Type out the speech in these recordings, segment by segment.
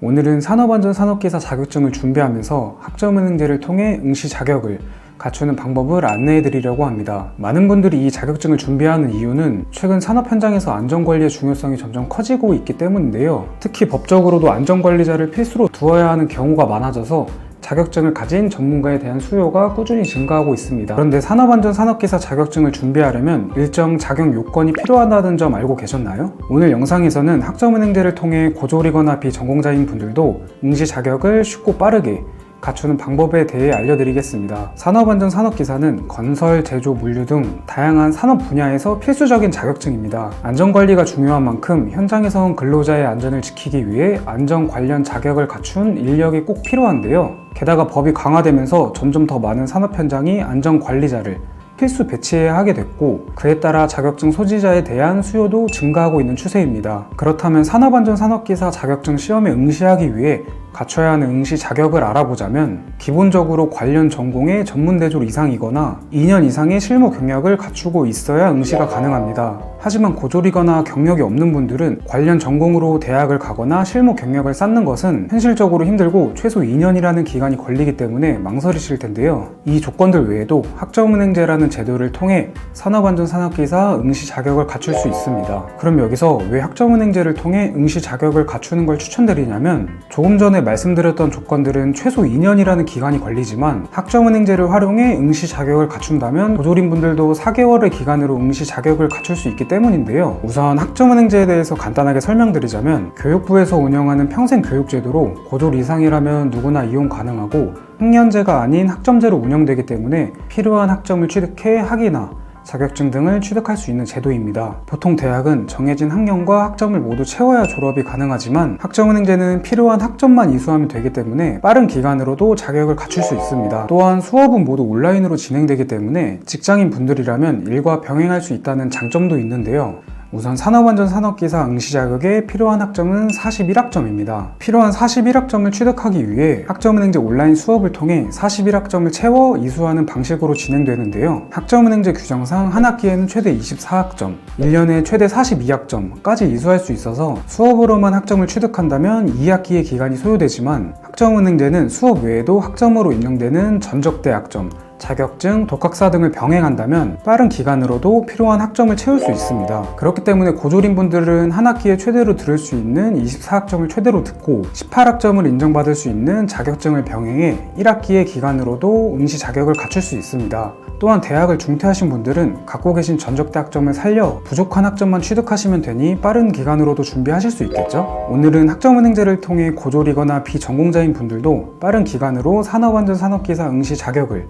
오늘은 산업안전 산업기사 자격증을 준비하면서 학점은행제를 통해 응시 자격을 갖추는 방법을 안내해 드리려고 합니다. 많은 분들이 이 자격증을 준비하는 이유는 최근 산업 현장에서 안전관리의 중요성이 점점 커지고 있기 때문인데요. 특히 법적으로도 안전관리자를 필수로 두어야 하는 경우가 많아져서 자격증을 가진 전문가에 대한 수요가 꾸준히 증가하고 있습니다. 그런데 산업안전 산업기사 자격증을 준비하려면 일정 자격 요건이 필요하다는 점 알고 계셨나요? 오늘 영상에서는 학점은행제를 통해 고졸이거나 비전공자인 분들도 응시 자격을 쉽고 빠르게 갖추는 방법에 대해 알려드리겠습니다. 산업안전 산업기사는 건설, 제조, 물류 등 다양한 산업 분야에서 필수적인 자격증입니다. 안전관리가 중요한 만큼 현장에선 근로자의 안전을 지키기 위해 안전 관련 자격을 갖춘 인력이 꼭 필요한데요. 게다가 법이 강화되면서 점점 더 많은 산업 현장이 안전 관리자를 필수 배치해야 하게 됐고 그에 따라 자격증 소지자에 대한 수요도 증가하고 있는 추세입니다. 그렇다면 산업안전 산업기사 자격증 시험에 응시하기 위해 갖춰야 하는 응시 자격을 알아보자면 기본적으로 관련 전공의 전문 대졸 이상이거나 2년 이상의 실무 경력을 갖추고 있어야 응시가 가능합니다. 하지만 고졸이거나 경력이 없는 분들은 관련 전공으로 대학을 가거나 실무 경력을 쌓는 것은 현실적으로 힘들고 최소 2년이라는 기간이 걸리기 때문에 망설이실 텐데요. 이 조건들 외에도 학점은행제라는 제도를 통해 산업안전 산업기사 응시 자격을 갖출 수 있습니다. 그럼 여기서 왜 학점은행제를 통해 응시 자격을 갖추는 걸 추천드리냐면 조금 전에 말씀드렸던 조건들은 최소 2년이라는 기간이 걸리지만 학점은행제를 활용해 응시 자격을 갖춘다면 고졸인 분들도 4개월의 기간으로 응시 자격을 갖출 수 있기 때문인데요. 우선 학점은행제에 대해서 간단하게 설명드리자면 교육부에서 운영하는 평생교육제도로 고졸 이상이라면 누구나 이용 가능하고 학년제가 아닌 학점제로 운영되기 때문에 필요한 학점을 취득해 학위나 자격증 등을 취득할 수 있는 제도입니다. 보통 대학은 정해진 학년과 학점을 모두 채워야 졸업이 가능하지만 학점은행제는 필요한 학점만 이수하면 되기 때문에 빠른 기간으로도 자격을 갖출 수 있습니다. 또한 수업은 모두 온라인으로 진행되기 때문에 직장인 분들이라면 일과 병행할 수 있다는 장점도 있는데요. 우선 산업안전 산업기사 응시 자격에 필요한 학점은 41학점입니다. 필요한 41학점을 취득하기 위해 학점은행제 온라인 수업을 통해 41학점을 채워 이수하는 방식으로 진행되는데요. 학점은행제 규정상 한 학기에는 최대 24학점, 1년에 최대 42학점까지 이수할 수 있어서 수업으로만 학점을 취득한다면 2학기의 기간이 소요되지만 학점은행제는 수업 외에도 학점으로 인정되는 전적대 학점, 자격증, 독학사 등을 병행한다면 빠른 기간으로도 필요한 학점을 채울 수 있습니다. 그렇기 때문에 고졸인 분들은 한 학기에 최대로 들을 수 있는 24학점을 최대로 듣고 18학점을 인정받을 수 있는 자격증을 병행해 1학기의 기간으로도 응시 자격을 갖출 수 있습니다. 또한 대학을 중퇴하신 분들은 갖고 계신 전적대 학점을 살려 부족한 학점만 취득하시면 되니 빠른 기간으로도 준비하실 수 있겠죠? 오늘은 학점은행제를 통해 고졸이거나 비전공자인 분들도 빠른 기간으로 산업안전 산업기사 응시 자격을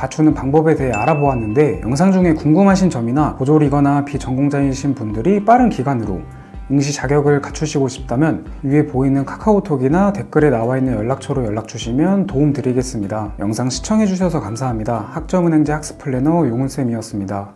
갖추는 방법에 대해 알아보았는데 영상 중에 궁금하신 점이나 고졸이거나 비전공자이신 분들이 빠른 기간으로 응시 자격을 갖추시고 싶다면 위에 보이는 카카오톡이나 댓글에 나와 있는 연락처로 연락 주시면 도움 드리겠습니다. 영상 시청해 주셔서 감사합니다. 학점은행제 학습 플래너 용훈쌤이었습니다.